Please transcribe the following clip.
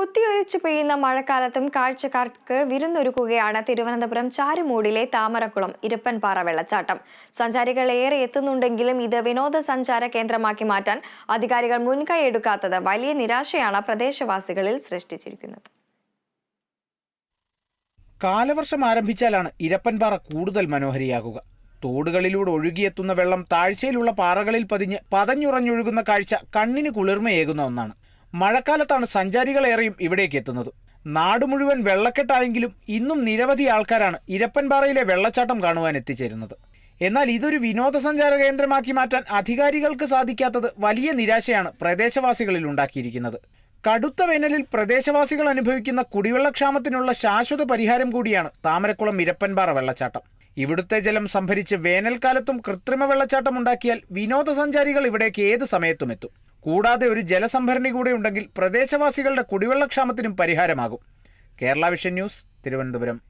കുത്തിയൊലിച്ചു പെയ്യുന്ന മഴക്കാലത്തും കാഴ്ചക്കാർക്ക് വിരുന്നൊരുക്കുകയാണ് തിരുവനന്തപുരം ചാരുമൂടിലെ താമരക്കുളം ഇരപ്പൻപാറ വെള്ളച്ചാട്ടം. സഞ്ചാരികൾ ഏറെ എത്തുന്നുണ്ടെങ്കിലും ഇത് വിനോദസഞ്ചാര കേന്ദ്രമാക്കി മാറ്റാൻ അധികാരികൾ മുൻകൈ എടുക്കാത്തത് വലിയ നിരാശയാണ് പ്രദേശവാസികളിൽ സൃഷ്ടിച്ചിരിക്കുന്നത്. കാലവർഷം ആരംഭിച്ചാലാണ് ഇരപ്പൻപാറ കൂടുതൽ മനോഹരിയാകുക. തോടുകളിലൂടെ ഒഴുകിയെത്തുന്ന വെള്ളം താഴ്ചയിലുള്ള പാറകളിൽ പതിഞ്ഞ് പതഞ്ഞുറഞ്ഞൊഴുകുന്ന കാഴ്ച കണ്ണിന് കുളിർമയേകുന്ന ഒന്നാണ്. മഴക്കാലത്താണ് സഞ്ചാരികളേറെയും ഇവിടേക്ക് എത്തുന്നത്. നാട് മുഴുവൻ വെള്ളക്കെട്ടായെങ്കിലും ഇന്നും നിരവധി ആൾക്കാരാണ് ഇരപ്പൻപാറയിലെ വെള്ളച്ചാട്ടം കാണുവാൻ എത്തിച്ചേരുന്നത്. എന്നാൽ ഇതൊരു വിനോദസഞ്ചാര കേന്ദ്രമാക്കി മാറ്റാൻ അധികാരികൾക്ക് സാധിക്കാത്തത് വലിയ നിരാശയാണ് പ്രദേശവാസികളിൽ ഉണ്ടാക്കിയിരിക്കുന്നത്. കടുത്ത വേനലിൽ പ്രദേശവാസികൾ അനുഭവിക്കുന്ന കുടിവെള്ളക്ഷാമത്തിനുള്ള ശാശ്വത പരിഹാരം കൂടിയാണ് താമരക്കുളം ഇരപ്പൻപാറ വെള്ളച്ചാട്ടം. ഇവിടുത്തെ ജലം സംഭരിച്ച് വേനൽക്കാലത്തും കൃത്രിമ വെള്ളച്ചാട്ടം ഉണ്ടാക്കിയാൽ വിനോദസഞ്ചാരികൾ ഇവിടേക്ക് ഏത് സമയത്തും എത്തും കൂടാതെ ഒരു ജലസംഭരണി കൂടെ ഉണ്ടെങ്കിൽ പ്രദേശവാസികളുടെ കുടിവെള്ളക്ഷാമത്തിനും പരിഹാരമാകും. Kerala vision news Thiruvananthapuram.